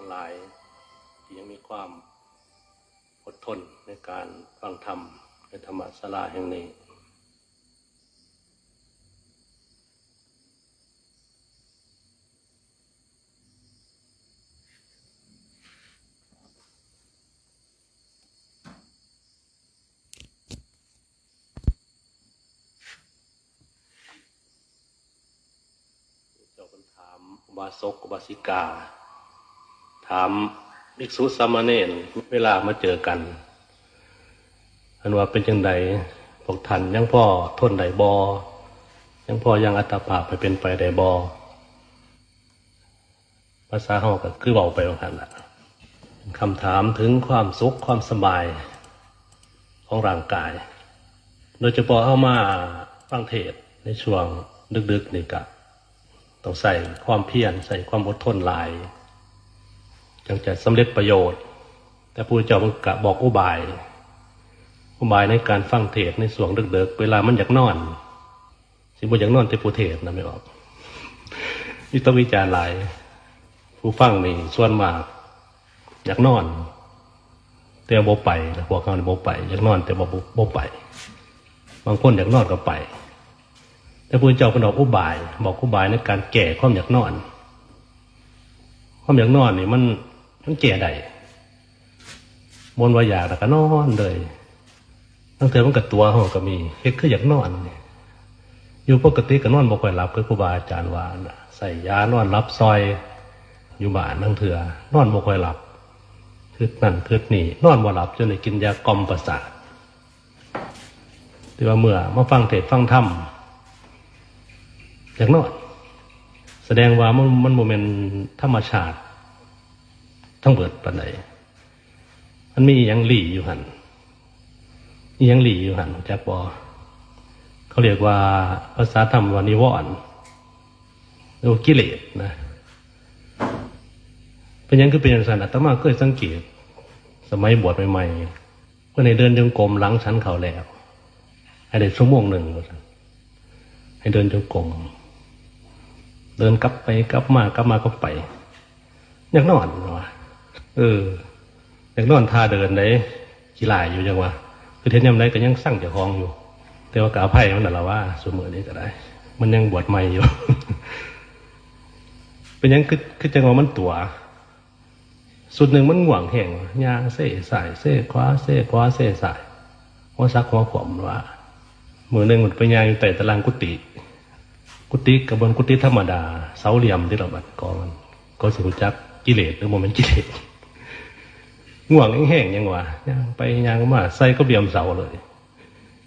ทั้งหลาย ที่ยังมีความอดทนในการฟังธรรมในธรรมศาลาแห่งนี้ เจ้าคนถามอุบาสกอุบาสิกา ถามภิกษุสามเณรเวลามาเจอกันอันว่าเป็นจังใดพวกท่านยังพ่อทนไดบอยังพ่อยังอัตภาพไปเป็นไปไดบอภาษาเฮาก็คือเบาไปว่านละคำถามถึงความสุขความสบายของร่างกาย โดยเฉพาะเอามาฟังเทศในช่วงดึกๆนี่กับต้องใส่ความเพียรใส่ความอดทนหลาย จึงจะสำเร็จประโยชน์ แต่ผู้เจ้ามันกะบอกอุบาย อุบายในการฟังเทศในส่วงดึกๆ เวลามันอยากนอน สิบ่อยากนอนแต่ผู้เทศนะไม่ออกนี่ต้องวิจารณ์หลายผู้ฟังนี่ส่วนมาก อยากนอน แต่บ่ไปนะพวกเขานี่บ่ไป อยากนอนแต่บ่บ่บ่ไป บางคนอยากนอนก็ไป แต่พระเจ้าเป็นบอกอุบาย บอกอุบายในการแก่ความอยากนอน ความอยากนอนนี่มัน มันแก่ได้บนว่าอยากแต่ก็นอนเลยตั้งแต่มันกับตัวเขาก็มีเฮ็ดคืออยากนอนนี่อยู่ปกติก็นอนบ่ค่อยหลับคือครูบาอาจารย์ว่านใส่ยานอนรับซอย อยู่บ้านนั่งเถื่อนอนบ่ค่อยหลับคือนั่นคือนี่นอนบ่หลับจนได้กินยากล่อมประสาทที่ว่าเมื่อมาฟังเทศฟังธรรมอยางน้อยแสดงว่ามันมันโมเมนธรรมชาติ ทั้งเบิดปันไหนมันมีอหยังหลี่อยู่หันมีอหยังหลี่อยู่หันจากบอเขาเรียกว่าภาษาธรรมวานิวรณ์หรือกิเลสนะเป็นยังคือเป็นอย่างสันอาตมาเคยสังเกต สมัยบวชใหม่ๆก็ในเดินจงกรมหลังชั้นเขาแล้วให้ได้ชั่วโมงหนึ่งว่าซั่นให้เดินจงกรมเดินกลับไปกลับมากลับมาก็ไป อยากนอนวะ เอออยากนอนท่าเดินได้กีฬาอยู่ยังวะคือเทนยำไรก็ยังสั่งเจ้าของอยู่ แต่ว่ากาไพ่มันน่ะละว่าสมือนี้ก็ได้ มันยังบวชใหม่อยู่ เป็นยังคือคือจังหวะมันตัว สุดหนึ่งมันห่วงแห่งยางเซ่สายเซ่ขวาเซ่ขวาเซ่สายหัวซักหัวขวมว่ามือหนึ่งมันไปยางอยู่แต่ตารางกุฏิกุฏิกับบนกุฏิธรรมดา เสาเหลี่ยมที่เราบัดกองมันก็สิรู้จักกิเลสหรือโมเมนต์กิเลส ง่วงแห้งยังวะย่างไปยางมาใส่ก็เบียมเสาเลย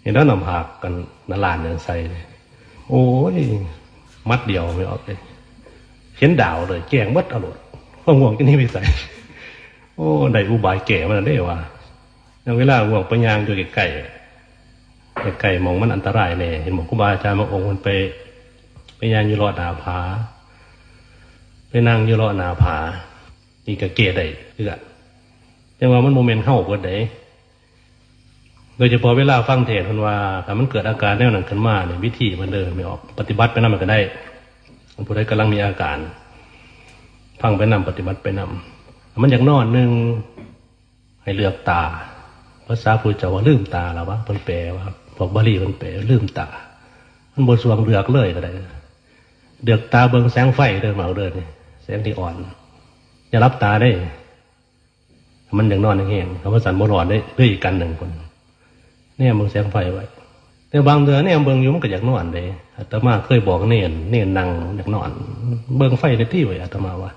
เห็นแล้วนำหักกันนลานเนี่ยใส่เลยโอ้ยมัดเดียวไม่ออกเลยเห็นดาวเลยแกงมัดอรรถข้อง่วงที่นี่ไม่ใส่โอ้ได้อุบายแก่มันได้วะย่างเวลาง่วงไปยางอยู่ไกลไก่มองมันอันตรายแน่เห็นบอกครูบาอาจารย์บาองค์มันไป ไปยางอยู่รอดหนาผาไปนั่งอยู่รอดหนาผานี่ก็เกตได้คือกัน แต่ว่ามันโมเมนต์เข้าเกิดได้โดยเฉพาะเวลาฟังเทศน์เพิ่นว่าถ้ามันเกิดอาการแนวนั้นขึ้นมาเนี่ยวิธีมันเดินไม่ออก ปฏิบัติไปนำมันก็ได้ผู้ใดกำลังมีอาการฟังไปนำปฏิบัติไปนำมันอยากนอนหนึ่งให้เลือกตาภาษาพุทธเจ้าว่าลืมตาแล้ววะเพิ่นแปลว่าพวกบาลีเพิ่นแปลลืมตา มันบนสวงเลือกเลยก็ได้เดือกตาเบิงแสงไฟเดินมาเอาเดินแสงที่อ่อน อย่ารับตาได้ มันอย่างนอนอย่างเงี้ยคำว่าสันบนอนได้ด้วยอีกกันหนึ่งคนเนี่ยเบิงแสงไฟไว้แต่บางเดือนเนี่ยเบิงอยู่มันก็อยากนอนเลยอาตมาเคยบอกเนียนเนียนนั่งอยากนอน เบิงไฟในที่ไว้อาตมาว่า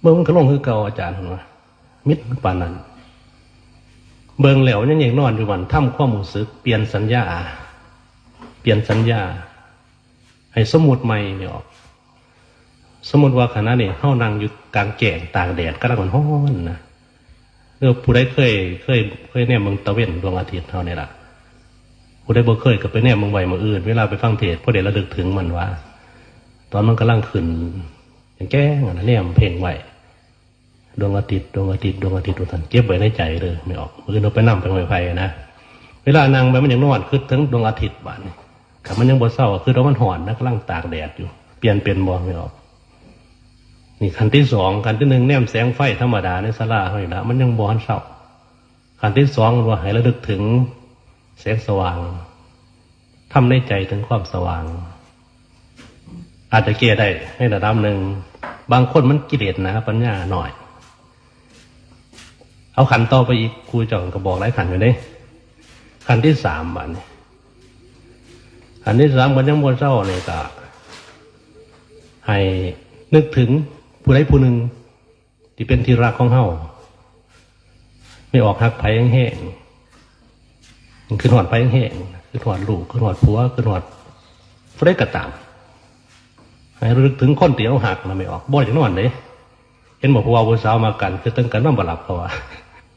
เบิงมันก็ลงคือเก่าอาจารย์ว่ามิตรปานนั้น เบิงแล้วยังยังนอนอยู่วันทำความรู้สึกเปลี่ยนสัญญา เปลี่ยนสัญญา ให้สมุดใหม่เนี่ยออกสมมติว่าขณะนี้เฮานั่งอยู่กลางแก่งต่างแดดก็ลังมันร้อนนะ เออผู้ใดเคย เคย เคยเนี่ยมึงตะเวนดวงอาทิตย์เท่านี้ล่ะผู้ใดบ่เคยก็ไปเนี่ยมึงไหวมืออื่น เวลาไปฟังเทศพอเดี๋ยวระลึกถึงมันว่า ตอนมันกำลังขึ้นอย่างแก้งนะเนี่ยมันเพ่งไหวดวงอาทิตย์ดวงอาทิตย์ดวงอาทิตย์ดวงจันทร์เก็บไว้ในใจเลยไม่ออกมือเราไปนั่งไปไม้ไผ่นะเวลานั่งไปมันยังนอนคือถึงดวงอาทิตย์บ้านขับมันยังบนเศร้าคือเรามันหอนนะกำลังตากแดดอยู่ เปลี่ยนเป็นบองไม่ออก นี่ขั้นที่สองขั้นที่หนึ่งแนมแสงไฟธรรมดาในสลาเขาอยู่แล้วมันยังบอนเศร้าขั้นที่สองว่าให้ระลึกถึงแสงสว่างทำในใจถึงความสว่าง อาจจะเกียได้ในระดับหนึ่ง บางคนมันกิเลสนะปัญญาหน่อย เอาขันต่อไปอีกครูจ่องก็บอกหลายขันอยู่เด้ขันที่สามบัดนขันที่สามมันยังบนเศร้าเลยก็ให้นึกถึง ผู้ใดผู้หนึ่งที่เป็นที่รักของเฮาไม่ออกหักไผ่แห้งคือหอดไผ่แห้งคือหอดลูกคือหอดผัวคือหอดผู้ใดก็ตามให้ระลึกถึงคนเตียวหักนะไม่ออกบ่อย่างนอนเลยเห็นบอกผู้ว่าผู้สาวมากัน คือตึงกันน้ำบลับเขาว่า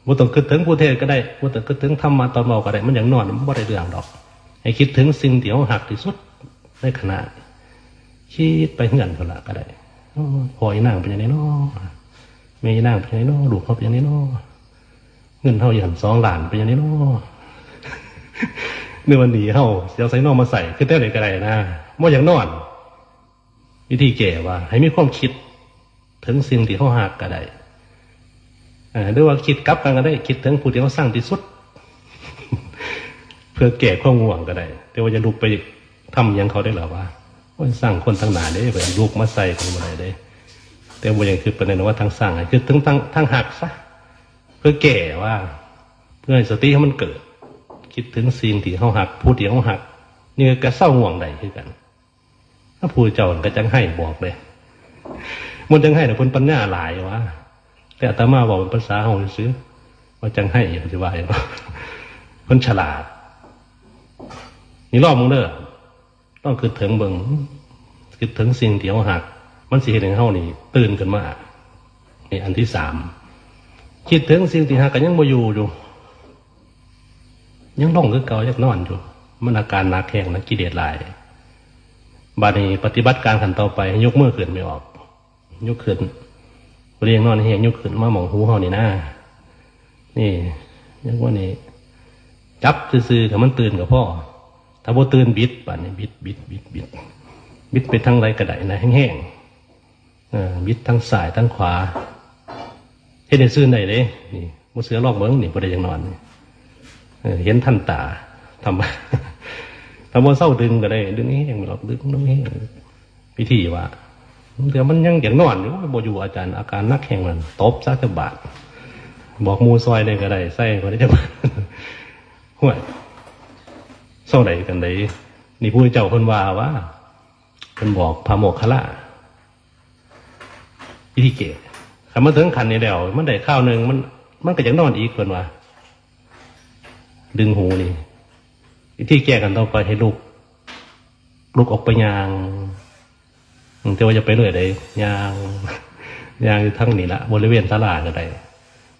บ่ต้องคิดถึงผู้เทศก็ได้บ่ต้องคิดถึงธรรมะตอนเมาก็ได้ มันอย่างนอนมันบ่ได้เรื่องดอก ให้คิดถึงสิ่งเดียวหักที่สุดในขณะคิดไปเหือนเขาละก็ได้ พออีนางเป็นย่างนี้เนาะแม่อีนางเป็นย่างนี้เนาะลูกเขาเป็นย่างนี้เนาะเงินเท่าอย่างสองหลานเป็นย่างนี้เนาะเมื่อวันนี้เฮาเสียวใส่นอกมาใส่คือแต่ไหนก็ได้นะบ่อย่างนอน วิธีแก่ว่า ให้มีความคิด ถึงสิ่งที่เขาหักก็ได้อ่าหรือว่าคิดกลับกันก็ได้ คิดถึงผู้ที่เขาสร้างที่สุด เพื่อแก่ความง่วงก็ได้ แต่ว่าจะลุกไปทำยังเขาได้หรือวะ ว่าสร้างคนทั้งหนาได้ไปลุกมาใส่คนมาไรได้ แต่ว่ายังคือประเด็นว่าทางสร้างคือถึงทางทางหักซะเพื่อแก่ว่า เพื่อสติให้มันเกิด คิดถึงสิ่งที่เขาหักผู้ที่เขาหัก นี่ก็เศร้าง่วงใดคือกัน ถ้าผู้เจ้าก็จังให้บอกเลยมันจังให้แต่คนปัญญาหลายวะแต่อาตมาบอกเป็นภาษาของซื้อว่าจังให้อย่างที่ว่าอย่างคนฉลาด นี่รอบมึงเด้อ ต้องคือถึงเบิงคือถึงสิ่งที่เขาหัก มันสิเห็นให้เขานี่ ตื่นขึ้นมานี่อันที่สามคิดถึงสิ่งที่หักกันยังบ่อยู่อยู่ ยังต้องคือเก่ายังนอนอยู่ มันอาการหนักแข็งนะกิเลสหลายบาดนี้ปฏิบัติการขันต่อไปยกมือขึ้นไม่ออก ยกขึ้นเรียงนอนเฮียงยกขึ้นมาหมองหูเฮานี่นะนี่ยังว่านี่จับซื่อๆกับมันตื่นกับพ่อ ถ้าบ่ตื่นบิดบาดนี้บิดบิดบิดบิดบิดไปทางไรกระไดนะแห้งๆบิดทั้งซ้ายทั้งขวาเฮ็ดให้ซื่อได้เลยนี่มือเสือลอกเบิ้งนี่บ่ได้ยังนอนเห็นท่านตาทำถ้าบนเศร้าดึงก็ได้ ดึงนี้ยังไม่อกดึงตรงนี้วิธีว่าเดี๋ยวมันยังอย่างนอนอยู่บอยู่อาจารย์อาการนักแข่งมันตบซะจะบาดบอกมูซอยได้ก็ได้ใส่ก็ได้จะบาดห่วย เศร้าไหนกันไดนี่ผู้เจ้าคนว่าว่าคนบอกพระโมกขละวิธีเกตขันมาถึงขันนี้แล้วมันได้ข้าวหนึ่งมัน มันก็ยังนอนอีกคนว่า ดึงหูนี่วิธีแก้กันต่อไปให้ลูก ลูกออกไปยางแต่ว่าจะไปเรื่อยได้ยางยางทั้งนี้ละบริเวณตลาดก็ได้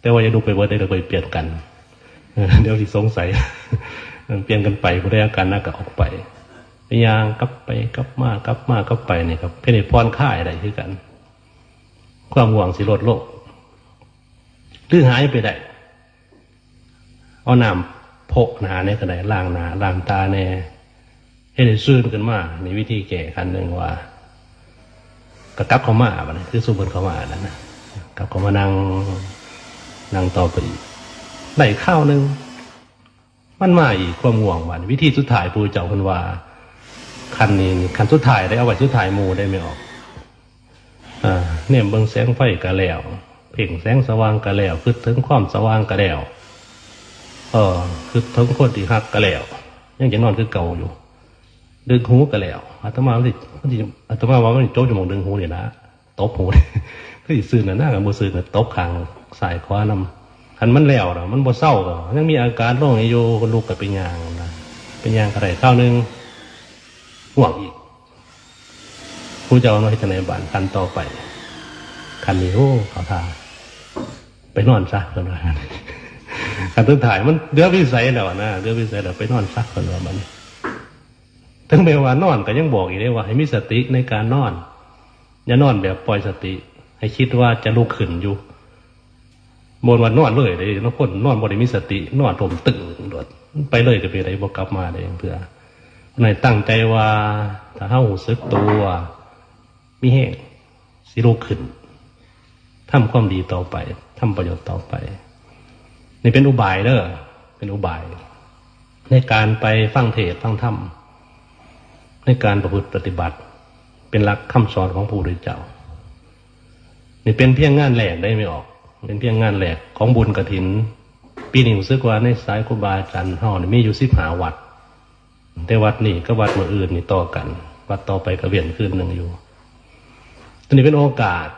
แต่ว่าจะดูไปวิร์ดได้เราไปเปลี่ยนกันเออเดี๋ยวที่สงสัย มันเปลี่ยนกันไปบริอาการน่าก็ออกไปไปยางกลับไปกลับมากลับมากลับไปเนี่ยครับเพื่อให้พรค่ายอะไรคือกัน ความห่วงสิลดโลกหรือหายไปได้เอาน้ำโพกหนาเนี่ยก็ได้ล้างหนาล้างตาแน่ให้ได้ซื่นขึ้นมาในวิธีแก้คันหนึ่งว่ากระกับเขามาบัดนี้คือสุบนเขามาแล้วนะกับเขามานั่งนั่งต่อไปอีกได้ข้าวหนึ่ง มันมาอีกความง่วงวันวิธีสุดท้ายปูเจ้าคนว่าคันนี้คันสุดท้ายได้เอาไว้สุดท้ายมูได้ไม่ออกอ่าเนี่ยเบิ่งแสงไฟกระแล้วเพ่งแสงสว่างกระแล้วคิดถึงความสว่างกระแล้วเออคือทั้งคนที่หักก็แล้วยังจะนอนคือเก่าอยู่ ดึงหูก็แล้วอาตมาสิอาตมาว่ามันโจ๊กจมองดึงหูเนี่ยนะตบหูเนี่ยคือสิซื้อน่ะหน้ากับบ่ซื้อน่ะตบขางสายขวานำ คันมันแล้วน่ะมันบ่เศร้าก็ยังมีอาการร้องให้อยู่ก็ลูกกับเป็นยางนะเป็นยางกระไรข้าวหนึงห่วงอีกผู้เจ้าน้อยจะในบ้านคันต่อไปคันนี้โอ้เขาทาไปนอนซะเพิ่นว่าการตื่นถ่ายมันเดือวิสัยแล้วนะเดือวิสัยแล้วไปนอนซักคนว่ามันถึงแม้ว่านอนก็ยังบอกอีกได้ว่า ให้มีสติในการนอน อย่านอนแบบปล่อยสติ ให้คิดว่าจะลุกขึ้นอยู่ บนวันนอนเลยเลยบางคนนอนบริมีสติ นอนผมตึงโดดไปเลยจะไปอะไรบอกกลับมาเลยเพื่อในตั้งใจว่าถ้าเฮาหูซึกตัวมีแห้งสิลุกขึ้นทำความดีต่อไปทำประโยชน์ต่อไป นี่เป็นอุบายเด้อเป็นอุบาย ในการไปฟังเทศฟังธรรมในการประพฤติปฏิบัติ เป็นหลักคำสอนของพระพุทธเจ้า นี่เป็นเพียงงานแหลกได้ไม่ออก เป็นเพียงงานแหลกของบุญกระถิน ปีนี้รู้สึกว่าในสายครูบาอาจารย์เฮานี่มีอยู่สิบหาวัด แต่วัดนี่ก็วัดมืออื่นนี่ต่อกัน วัดต่อไปก็เวียนคืนหนึ่งอยู่ตอนนี้เป็นโอกาส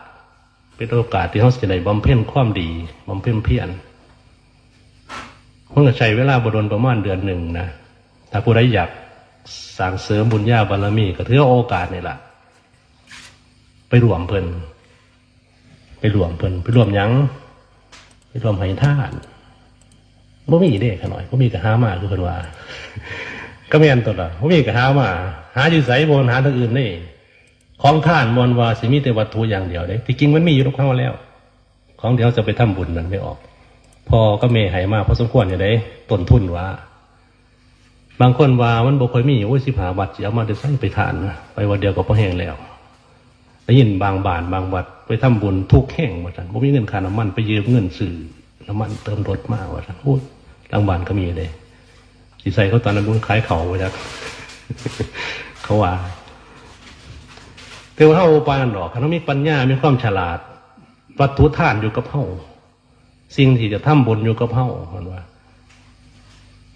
เป็นโอกาสที่เขาจะได้บำเพ็ญความดีบำเพ็ญเพียรมันก็ใช้เวลาบดลประมาณเดือนหนึ่งนะถ้าผู้ใดอยากสั่งเสริมบุญญาบารมี ก็ถือโอกาสนี่แหละไปรวมเพิ่น ไปรวมเพิ่นไปรวมยัง ไปรวมให้ทานบ่มีเด้ขน่อยบ่มีกะหามาคือเพิ่นว่า ก็ไม่นตัวละบ่มีกะหามา หาอยู่ไสบ่หาทางอื่นนี่ของท่านมวลว่าสิมีแต่วัตถุอย่างเดียวเด้ที่จริงมันมีอยู่ทุกข้างแล้ว ของเดียวจะไปทำบุญนั้นไม่ออก พอก็เมหายมาพอสมควรอยู่ได้ต้นทุนว่า บางคนว่ามันบ่ค่อยมีโอ้ยสิหาวัดจะเอามาจะใส่ไปทานไปวันเดียวก็พอแห้งแล้วได้ยินบางบานบางวัด ไปทำบุญทุกแห่งว่าท่านบ่มีเงินค่าน้ำมันไปยืมเงินสื่อน้ำมันเติมรถมาว่าท่านโอ้ยบางบ้านก็มีเลยสิใส่เขาตอนนั้นบุญขายเขาไว้จักเขาว่าแต่ว่าเฮาปานันดอกเขามีปัญญามีความฉลาด วัตถุทานอยู่กับเฮาสิ่งที่จะทำบุญอยู่กับเฮามันว่า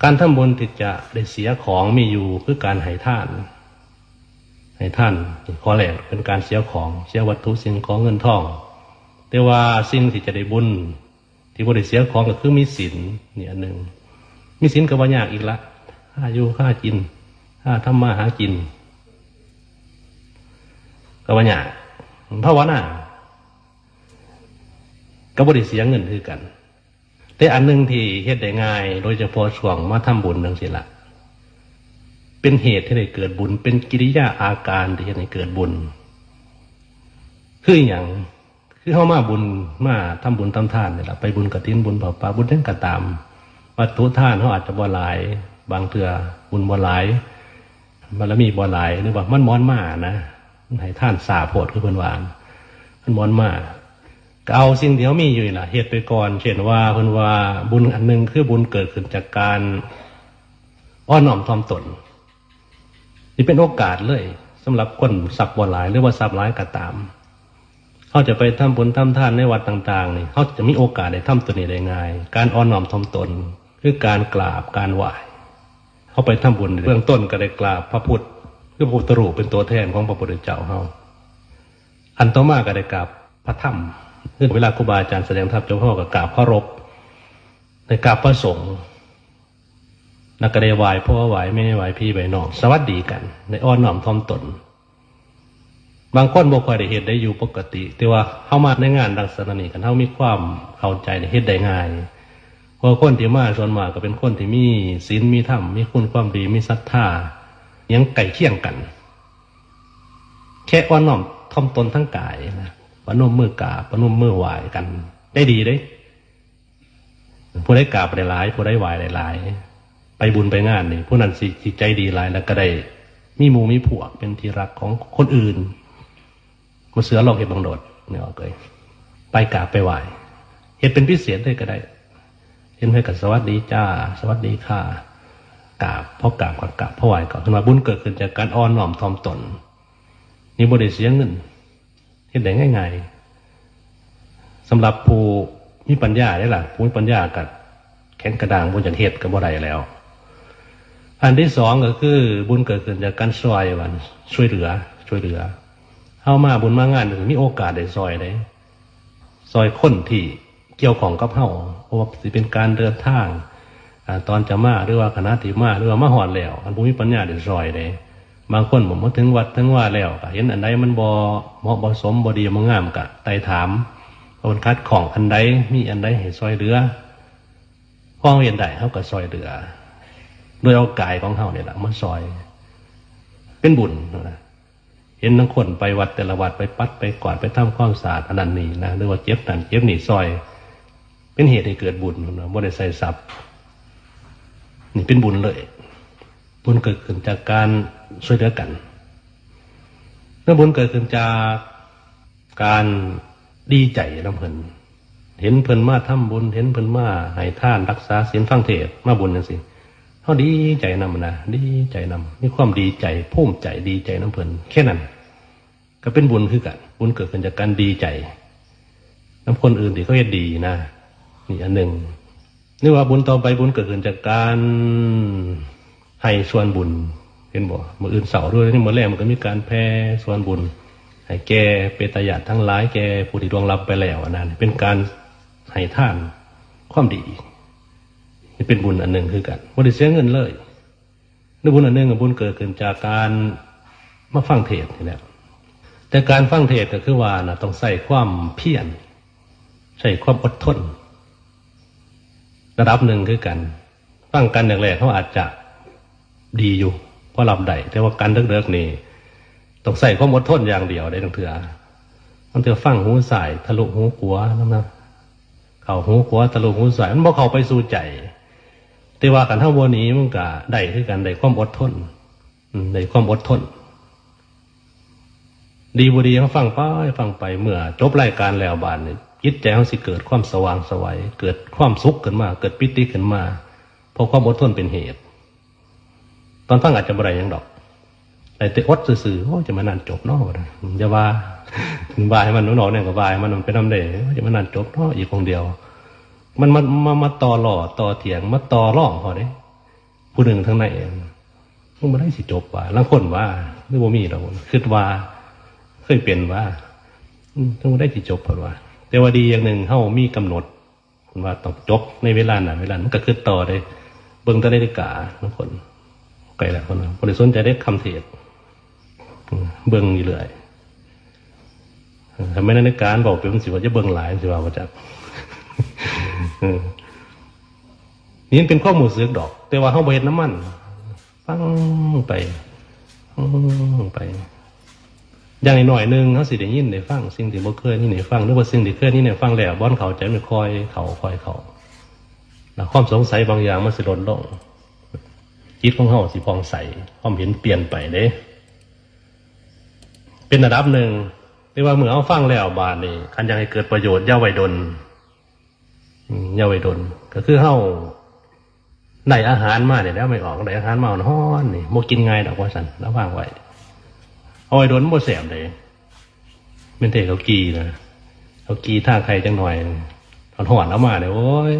การทำบุญที่จะได้เสียของมีอยู่คือการให้ทาน ให้ท่านขอแรกเป็นการเสียของเสียวัตถุสิ่งของเงินทอง แต่ว่าสิ่งที่จะได้บุญ ที่บ่ได้เสียของก็คือมีศีลเนี่ยอันหนึ่งมีศีลก็บ่ยากอีกละค่าอยู่ค่ากินค่าทำมาหากินก็ว่ยางภาวนาก็บริเสียเงินคือกัน แต่อันหนึ่งที่เฮ็ดได้ง่าย โดยเฉพาะช่วงมาทำบุญนั่งสิละ เป็นเหตุที่ได้เกิดบุญ เป็นกิริยาอาการที่เฮ็ดให้เกิดบุญ คืออย่างคือเข้ามาบุญมาทำบุญทำทานนี่แหละไปบุญกระถินบุญเผาป่าบุญเท่งกระตาม วัตถุทานเขาอาจจะบ่หลาย บางเถื่อบุญบ่หลายบารมีบ่หลายหรือว่ามันม้อนมานะให้ท่านสาโพดคือเพิ่นวาอันมันมอนมาก็เอาสิ่งเดียวมีอยู่นี่ล่ะเหตุไปก่อนเช่นว่าเพิ่นว่าบุญอันหนึงคือบุญเกิดขึ้นจากการอ้อนน้อมถ่อมตน นี่เป็นโอกาสเลยสำหรับคนสักบ่หลาย หรือว่าสับหลายก็ตามเขาจะไปทำบุญทำทานในวัดต่างๆนี่เขาจะมีโอกาสได้ทำตัวนี้ได้ง่าย การอ้อนน้อมถ่อมตนคือการกราบการไหว้เขาไปทำบุญเบื้องต้นก็ได้กราบพระพุทธคือพระพุทธรูปเป็นตัวแทนของพระพุทธเจ้าเฮาอันต่อมาก็ได้กราบพระธรรมคือเวลาครูบาอาจารย์แสดงธรรมเจ้าพ่อก็กราบเคารพได้กราบพระสงฆ์ นักก็ได้ไหวพ่อไหวไม่ได้ไหวพี่ไหวน้องสวัสดีกันในอ้อนน้อมถ่อมตน บางคนบ่ค่อยได้เฮ็ดได้อยู่ปกติ แต่ว่าเข้ามาในงานดังสนนี้กันเฮามีความเข้าใจในเฮ็ดได้ง่ายเพราะคนที่มาส่วนมากก็เป็นคนที่มีศีลมีธรรมมีคุณความดีมีศรัทธายังไก่เคี่ยงกัน แค่อ้อนน้อมทอมตนทั้งกายนะปนมมือกราปนมมือไหวกัน ได้ดีเด้ผู้ได้กาบได้หลายผู้ได้ไหวได้หลาย ไปบุญไปงานนี่ผู้นั้นสิจิใจดีหลายแล้วก็ได้มีหมูมีผัวกเป็นที่รักของคนอื่นมาเสือลองเห็ดบังโดดเนี่ยเอาเลยไปกราบไปไหวเห็ดเป็นพิเศษเลยก็ได้ เห็นให้กับสวัสดีจ้า สวัสดีค่ะกราบเพราะกราบกับกราบเพราะไหวก่อนขึ้นมาบุญเกิดขึ้นจากการอ้อนน้อมถ่อมตน นี่บริเสียเงินเห็นได้ง่ายๆสำหรับผู้มีปัญญาได้ล่ะผู้มีปัญญากับแข็งกระด้างบนจันเทศกับบ่ได้แล้ว อันที่สองก็คือบุญเกิดขึ้นจากการซอยวันช่วยเหลือ ช่วยเหลือเข้ามาบุญมางานมีโอกาสได้ซอยได้ซอยคนที่เกี่ยวของกับเฮาเพราะว่าสิเป็นการเดินทางอตอนจะมาหรือว่าคณะที่มาหรือว่ามาหอดแล้ว อันภูมิปัญญาเดือดซอยเลยบางคนผมมาถึงวัดถึงว่าแล้วเห็นอันใดมันบอเหมาะบอสมบอดีมางามกะไต่ถามคนคัดของอันใดมีอันใดให้ซอยเหลือพ้องเรียนใดเขาก็ซอยเหลือ โดยเอากายของเขาเนี่ยแหละมาซอย เป็นบุญนะเห็นทั้งคนไปวัดแต่ละวัดไปปัดไปกวาดไปทำความสะอาดอันนั้นนี่นะหรือว่าเจ็บนั่นเจ็บนี่ซอย เป็นเหตุให้เกิดบุญนะบ่ได้ใส่ทรัพย์นี่เป็นบุญเลย บุญเกิดขึ้นจากการช่วยเหลือกันเมื่อบุญเกิดขึ้นจากการดีใจน้ำเพิ่นเห็นเพลินมาทำบุญ เห็นเพลินมาให้ท่านรักษาศีลฟังเทศมาบุญจังซี่ เฮาดีใจนำนะดีใจนำมีความดีใจภูมิใจดีใจน้ำเพิ่นแค่นั้น ก็เป็นบุญคือกันบุญเกิดขึ้นจากการดีใจน้ำคนอื่นที่เขาเฮ็ดดีนะนี่อันหนึ่งนี่ว่าบุญต่อไปบุญเกิดขึ้นจากการให้ส่วนบุญเห็นบ่มืออื่นเสาร์ด้วยนี่มื่อแรกมันก็มีการแผ่ส่วนบุญให้แกเปตญาติทั้งหลายแกผู้ที่ดวงรับไปแล้วนนั้นเป็นการให้ท่านความดี นี่เป็นบุญอันหนึ่งคือกันบ่ได้เสียเงินเลยนี่บุญอันหนึ่งกับบุญเกิดขึ้นจากการมาฟังเทศน์นี่แหละแต่การฟังเทศก็คือว่านะต้องใส่ความเพียรใส่ความอดทน ระดับหนึ่งคือกัน ฟังกันแรกๆเขาอาจจะดีอยู่เพราะรับได้แต่ว่าการเลิกๆนี่ต้องใส่ความอดทนอย่างเดียวได้ทั้งเถื่อมันเถื่อฟังหูใส่ทะลุหูขัวนั่นนะเข่าหูขัวทะลุหูใส่มันบอกเข้าไปสู่ใจ แต่ว่ากันเท่าวันนี้มันก็ได้คือกันได้ความอดทนได้ความอดทน ดีบุดีเขาฟังไปฟังไปเมื่อ จบรายการแล้วบานเนี่ยจิตใจเขาสิเกิดความสว่างสวัยเกิดความสุขขึ้นมา เกิดปิติขึ้นมาเพราะความอดทนเป็นเหตุ ตอนฟังอาจจะบ่ได้ยังดอกแต่ต่อดซื่อๆโอ้จะมานานจบเนาะว่าอย่าว่าบายมันหนอๆเนี่ยก็บายมันมันเป็นน้ำเดจะมานานจบเนาะอีกคนเดียว มันมามามาต่อหล่อต่อเถียงมาต่อร่องเขาเด้ผู้หนึ่งทั้งในเองมันไม่ได้สิจบว่าลังคนว่าหรือว่ามีเราคิดว่าเคยเป็นว่ามต้องได้ที่จบเพราะว่า แต่ว่าดีอย่างหนึ่งเฮามีกำหนดคุณว่าต้องจบในเวลาไหนเวลานั้นมันก็คือต่อได้เบิ่งตะนาฬิกาบางคนไกลแล้วคนบริสนใจได้คำเทศน์อืมเบิ่งอยู่เรื่อยทำไมนาฬิการบอกเป็นสิว่าจะเบิ่งหลายสิว่าว่าจักเออ นี่เป็นข้อมูลเสือกดอก แต่ว่าเฮาเฮ็ดน้ำมันฟังไปฟังไป อย่างหน่อยหนึงเขาสิได้ยินได้ฟังสิ่งที่บ่เคยนี่ได้ฟังหรือว่าสิ่งที่เคยนี่ได้ฟังแล้วบ่อนเขาใจมันคอยเขาคอยเขาแล้วความสงสัยบางอย่างมันสิลดลงจิตของเขาสิพองใสความเห็นเปลี่ยนไปเด้เป็นระดับหนึ่งที่ว่าเมื่อเอาฟังแล้วบาดนี่คันยังให้เกิดประโยชน์ย่าไว้ดน ยาไว้ดนก็คือเฮาได้อาหารมาเนี่ยแล้วไม่ออกได้อาหารมาฮ้อนนี่บ่กินง่ายดอกว่าซั่นแล้ววางไว้เอาไว้โดนบ่แสบเลยเป็นเทเขากีนะเขากีท่าใครจังหน่อยถอนหอนเอามาเนี่ยโอ้ย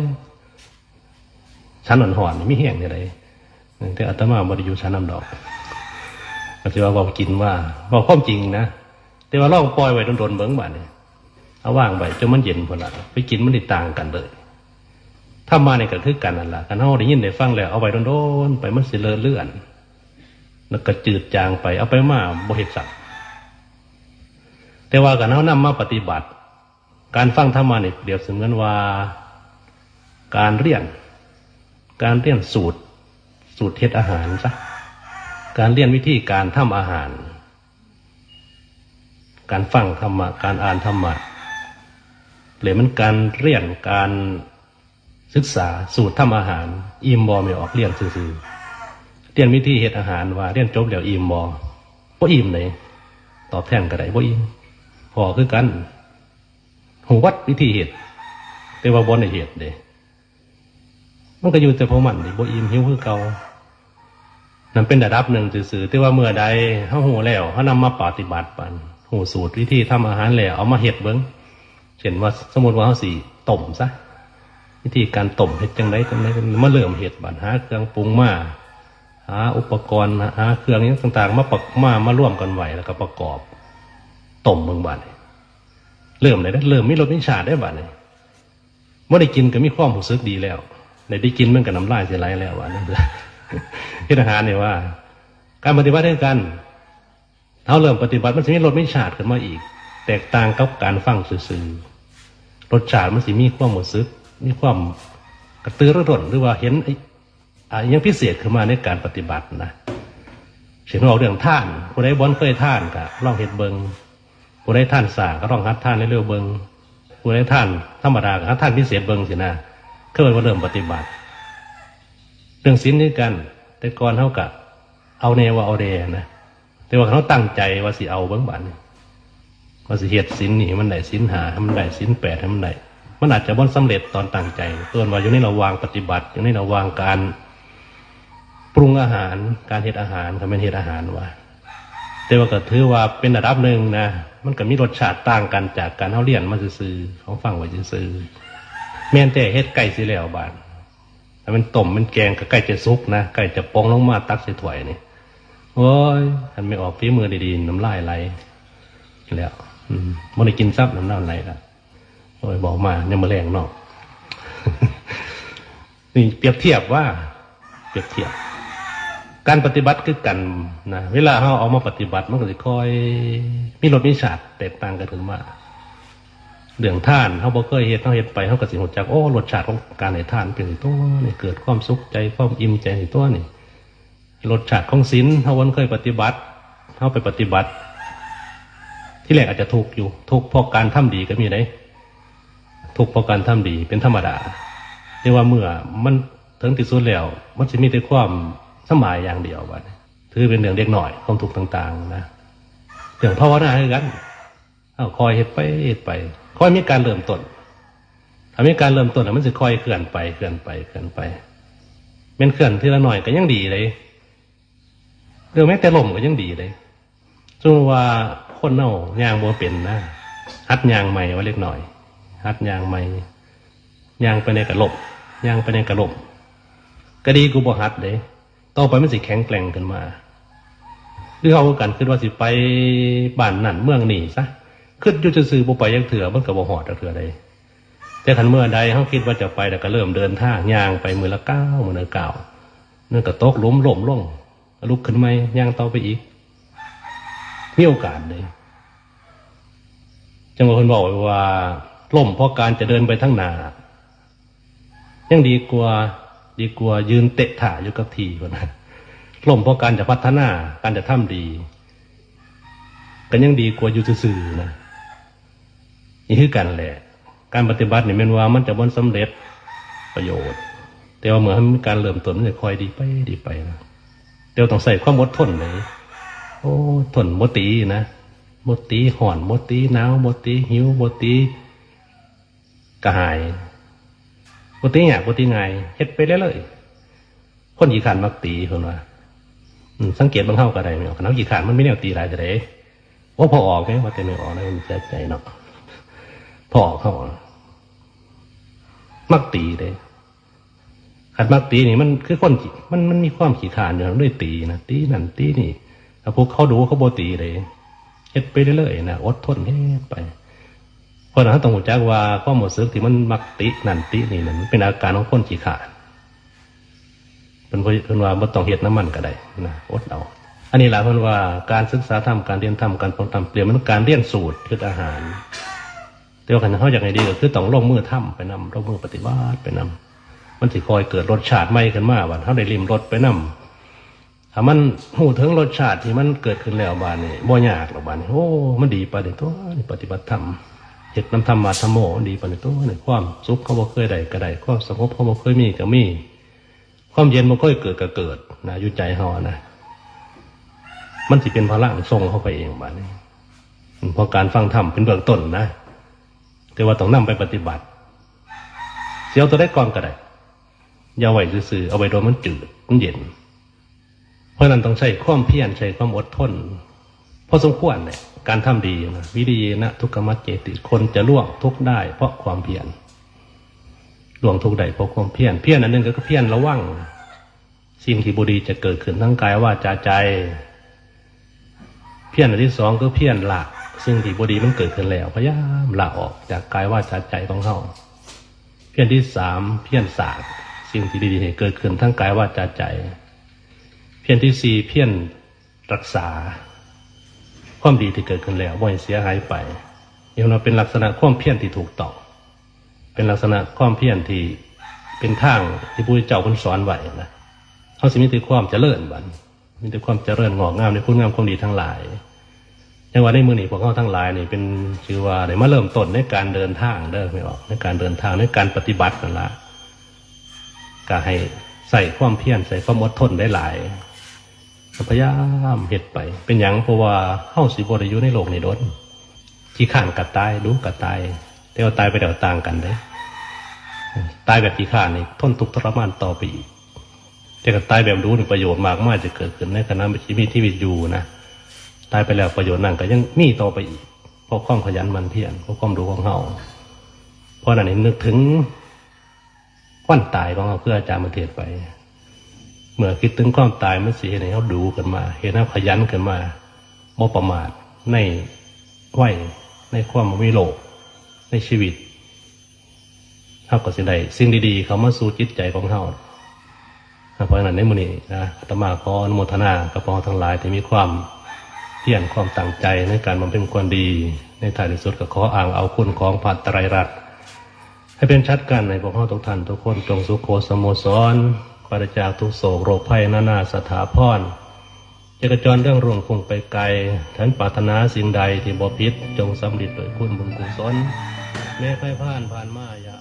ชั้นหอนหอนไม่แห้งเลยเลยแต่อาตมาบริยูชั้นนำดอกอาจจะว่าบอกกินว่าบอกความจริงนะแต่ว่าล่องปล่อยไว้โดนๆเบิ้งบ้านเนี่ยเอาว่างไว้จนมันเย็นพอละไปกินมันติดต่างกันเลย ถ้ามาในก็คือกันนั่นแหละกันเฮาได้ยินได้ฟังแล้วเอาไว้โดนๆไปมันสิเลอะเลื่อน แล้วก็จืดจางไปเอาไปมาบ่เห็ดสักแต่ว่ากันเอานำมาปฏิบัติ การฟังธรรมะนี่เปรียบเสมือนว่า การเรียน การเรียนสูตร สูตรเทศอาหารซะการเรียนวิธีการทำอาหาร การฟังธรรมะการอ่านธรรมะหรือมันการเรียนการ ศึกษาสูตรทำอาหาร อิ่มบอไม่ออกเรียนซื่อๆเรียนวิธีเฮ็ดอาหารว่าเรียนจบแล้วอิ่มบ่บ่อิ่มเลยตอบแทนก็ได้บ่อิ่มพอคือกันหูวัดวิธีเฮ็ดแต่ว่าบ่ได้เฮ็ดเด้มันก็อยู่แต่พอมันดิบ่อิ่มหิวคือเก่านั่นเป็นระดับหนึ่งซื่อๆแต่ว่าเมื่อใดเฮาฮู้แล้วเฮานำมาปฏิบัติปันฮู้สูตรวิธีทำอาหารแล้วเอามาเฮ็ดเบิ่งเช่นว่าสมมุติว่าเฮาสิต้มซะ วิธีการต้มเฮ็ดจังไดจังไดมาเริ่มเฮ็ดบัดหาเครื่องปรุงมาหาอุปกรณ์หาเครื่องนี้ต่างๆ มาประมามาร่วมกันไหวแล้วก็ประกอบต้มเมืองบ้านเริ่มเลยนะเริ่มไมีรสมีชาได้บ้านเลยเมื่อได้กินก็มีความรู้สึกดีแล้วในได้กินมันก็น้ำลายจะไหลแล้วว่านั่นคือที่อาหารเนี่ยว่า การปฏิบัติด้วยกันเขาเริ่มปฏิบัติมันจะมีรสมีชาติขึ้นมาอีก แตกต่างกับการฟังซื่อรสชาติมันสิมีความรู้สึก มีความกระตือรือร้นหรือว่าเห็นไอ้อ่ายังพิเศษขึ้นมาในการปฏิบัตินะเสียงเราเรื่องท่านผู้ใดบอนเคยท่านก็ลองเห็ดเบิงผู้ใดท่านสาก็ลองฮัดท่านเร็วๆเบิงผู้ใดท่านธรรมดาก็ฮัดท่านพิเศษเบิงสินะเคยว่าเริ่มปฏิบัติ เรื่องศีลนี่กัน แต่ก่อนเท่ากับเอาเนว่าเอาเดนะแต่ว่าเขาตั้งใจว่าสิเอาเบิ้งบันว่าสิเหตุสินนี่มันได้สินหาให้มันได้สินแปดให้มันได้ มันอาจจะบ่สำเร็จตอนตั้งใจตัวนว่าอยู่ในระวางปฏิบัติ อยู่ในระวางการปรุงอาหารการเฮ็ดอาหารก็เป็นเฮ็ดอาหารว่าแต่ว่าก็ถือว่าเป็นระดับหนึ่งนะมันก็มีรสชาติต่างกันจากการเขาเรียนมาซื่อๆเขาฟังไว้ซื่อแม่นแต่เฮ็ดไก่สิแล้วบานถ้ามันต้มมันแกงก็ไก่จะสุกนะไก่จะปองลงมาตักใส่ถ้วยนี่โอ้ยทันไม่ออกฝีมือดีๆน้ำลายไหลแล้วอืมมันได้กินซับน้ำลายไหลละ โอ้ยบอกมาเนี่ยมาแรงเนอกนี่เปรียบเทียบว่า เปรียบเทียบ การปฏิบัติคือกันนะเวลาเราเอามาปฏิบัติมันก็จะค่อยมีรสมีชาติแตกต่างกันขึ้นมาเรื่องท่านเขาบ่เคยเฮ็ดเขาเฮ็ดไปเขาก็สิรู้จักโอ้รสชาติของการให้ท่านเป็นตัวนี่เกิดความสุขใจความอิ่มใจในตัวนี่รสชาติของศีลเขาวันเคยปฏิบัติเขาไปปฏิบัติ ที่แรกอาจจะทุกอยู่ทุกเพราะการทำดีก็มีได้ ทุกข์เพราะการทำดีเป็นธรรมดาเรียกว่าเมื่อมันถึงที่สุดแล้ว มันจะมีแต่ความสมายอย่างเดียวบันถือเป็นเรื่องเล็กหน่อยความทุกข์ต่างๆนะเรื่องภาวนาคือกันเอาคอยเฮ็ดไปเฮ็ดไปคอยมีการเริ่มต้นถ้ามีการเริ่มต้นมันจะคอยเคลื่อนไปเคลื่อนไปเคลื่อนไปเป็นเคลื่อนทีละหน่อยก็ยังดีเลยเรื่องแม้แต่ลมก็ยังดีเลยสมมติว่าคนเน่ายางบัวเป็นนะฮัดยางใหม่ไว่าเล็กหน่อย ฮัดยางใหม่ยางไปในกระลบยางไปในกระลบก็ดีกูบ่ฮัดเลยต่อไปมันสิแข็งแกร่งขึ้นมาหรือเอากันคือว่าสิไปบ้านนั่นเมืองนี่ซะขึ้นยู่จะซื้อบ่ไปยังเถื่อมันก็บ่หอดเถื่อใดแต่ขันเมื่อใดเขาคิดว่าจะไปแล้วก็เริ่มเดินท่างยางไปมือละเก้ามือละเก้าเนั่นก็ตกล้มล้มล่งลุกขึ้นไหมย่างต่อไปอีกมีโอกาสเลยจังหวะคนบอกว่า ล่มเพราะการจะเดินไปทั้งหนายังดีกว่าดีกว่ายืนเตะถ่าอยู่กับทีคนนะล่มเพราะการจะพัฒนาการจะทำดีก็ยังดีกว่าอยู่ซื่อนะนี่คือกันแหละ การปฏิบัติเนี่ยแมันว่ามันจะบนสำเร็จประโยชน์ แต่ว่าเหมือนมีการเริ่มต้นมันจะคอยดีไปดีไปนะเดี๋ยวต้องใส่ความอดทนเลยโอ้ทนบตีนะบตีห่อนบตีหนาวบตีหิวบตี กระหายบตีหยาบบตีไงเฮ็ดไปเรื่อยๆคนขี่ขานมักตีคนว่าสังเกตบางเฮาก็ได้ไม่ออกนักขี่ขานมันไม่แนวตีหลายจะได้ว่าพอออกไหมว่าแต่ไม่ออกแล้วมันเสียใจเนาะพอออกเข้าอะมักตีเลยขัดมักตีนี่มันคือคนมันมันมีความขี้ขานอยู่ด้วยตีนะตีนั่นตีนี่ถ้าพวกเขาดูเขาโบตีเลยเฮ็ดไปเรื่อยๆนะอดทนเฮ็ดไป ราะนั้นต้องหูจักว่าความหมดซึกที่มันมักตินั่นตินี่นั่นมันเป็นอาการของคนขี้ขานเป็นเพราะเป็นว่าบ่ต้องเฮ็ดน้ำมันก็ได้นะอดเอาอันนี้หละเพิ่นว่าการศึกษาธรรมการเรียนธรรมการปฏิบัติเปลี่ยนมันการเรียนสูตรคืออาหารแต่ว่าคันเขาอยากให้ดีก็คือต้องลงมือทำไปนำลงมือปฏิบัติไปนำมันสิคอยเกิดรสชาติใหม่ขึ้นมาว่าเขาได้ริมรสไปนำถ้ามันหูถึงรสชาติที่มันเกิดขึ้นแล้วบานนี่บ่ยากหรอกบานนี่โอ้มันดีปานนี้ตัวปฏิบัติธรรม เห็ดน้ำธรรมมาธรรมโม่ดีปานตัวนี่ความสุขเขาบ่เคยได้ก็ได้ความสงบเขาบ่เคยมีก็มี ความเย็นบ่เคยเกิดก็เกิดนะอยู่ใจเฮาอนะมันสิเป็นพลังทรงเข้าไปเองบานนี้เพราะการฟังธรรมเป็นเบื้องต้นนะ แต่ว่าต้องนำไปปฏิบัติ เสียวตัวได้ก่อนก็ได้อย่าไหวซื่อๆเอาไว้โดนมันจืดมันเย็น เพราะนั้นต้องใช้ความเพียรใช้ความอดทนพอสมควรเนี่ย การทำดีนะวิริยนะทุกขมัจเจติ คนจะล่วงทุกได้ เพราะความเพียรล่วงทุกได้เพราะความเพียรเพียรอันหนึงก็เพียรระวังสิ่งที่บุรีจะเกิดขึ้นทั้งกายว่าจาใจ เพียรอันที่สองก็เพียรละสิ่งที่บุรีมันเกิดขึ้นแล้วพยายามละออกจากกายว่าจาใจของเขาเพียรที่สามเพียรศาสตร์สิ่งที่ดีๆเกิดขึ้นทั้งกายว่าจาใจ เพียรที่สี่เพียรรักษา ความดีที่เกิดขึ้นแล้วบ่ให้เสียหายไปนี่เราเป็นลักษณะความเพียรที่ถูกต้องเป็นลักษณะความเพียรที่เป็นทางที่พระเจ้าคนสอนไว้นะเขาสิมีแต่ความเจริญบันมีแต่ความเจริญงอกงามในคุณงามความดีทั้งหลายอย่างว่าในมือนี้พวกเขาทั้งหลายนี่เป็นชื่อว่าได้มาเริ่มต้นในการเดินทางเด้อไม่ออกในการเดินทางในการปฏิบัติกันละก็ให้ใส่ความเพียรใส่ความอดทนได้หลาย พยายามเห็ดไป เป็นอย่างเพราะว่าเข้าสิบริยุในโลกในี้โดนขี้ข้านกับตายรู้กับตายแต่ว่าตายไปเดี๋ยวต่างกันเด้ตายแบบขี้ข้านนี่ทนทุกข์ทรมานต่อไปอีกแต่กับตายแบบรู้นี่ประโยชน์มากมากจะเกิดขึ้นในขณะชีวิตที่มีอยู่นะตายไปแล้วประโยชน์นั่นก็ยังมีต่อไปอีกเพราะความขยันมันเพียรเพราะความรู้ของเฮาเพราะนั้นนึกถึงวันตายของเราเพื่ออาจารย์มาเทศไป เมื่อคิดถึงความตายมันสิเห็นให้เขาดูกันมา เห็นเขาขยันกันมาบ่ประมาทในวัยในความวิโลกในชีวิตเขาก็สิได้สิ่งดีๆ เขามาสู่จิตใจของเขาเพราะนั้นในมือนี้นะตมาขออนุโมทนากับพอทั้งหลายที่มีความเพียรความตั้งใจในการบำเพ็ญความดี ในท้ายที่สุดก็ขออ่างเอาคุณของพระไตรรัตน์ให้เป็นชัดกันในพวกเราทุกท่านทุกคนจงสุขโขสโมสร ปราจากทุกโศกโรคภัยนานาสถาพรจะกระจรเรื่องร่วงคงไปไกลท่านปรารถนาสิ่งใดที่บ่พิษจงสำเร็จโดยคุณบุญกุศลแม่ไพ่ผ่านผ่านมาอย่า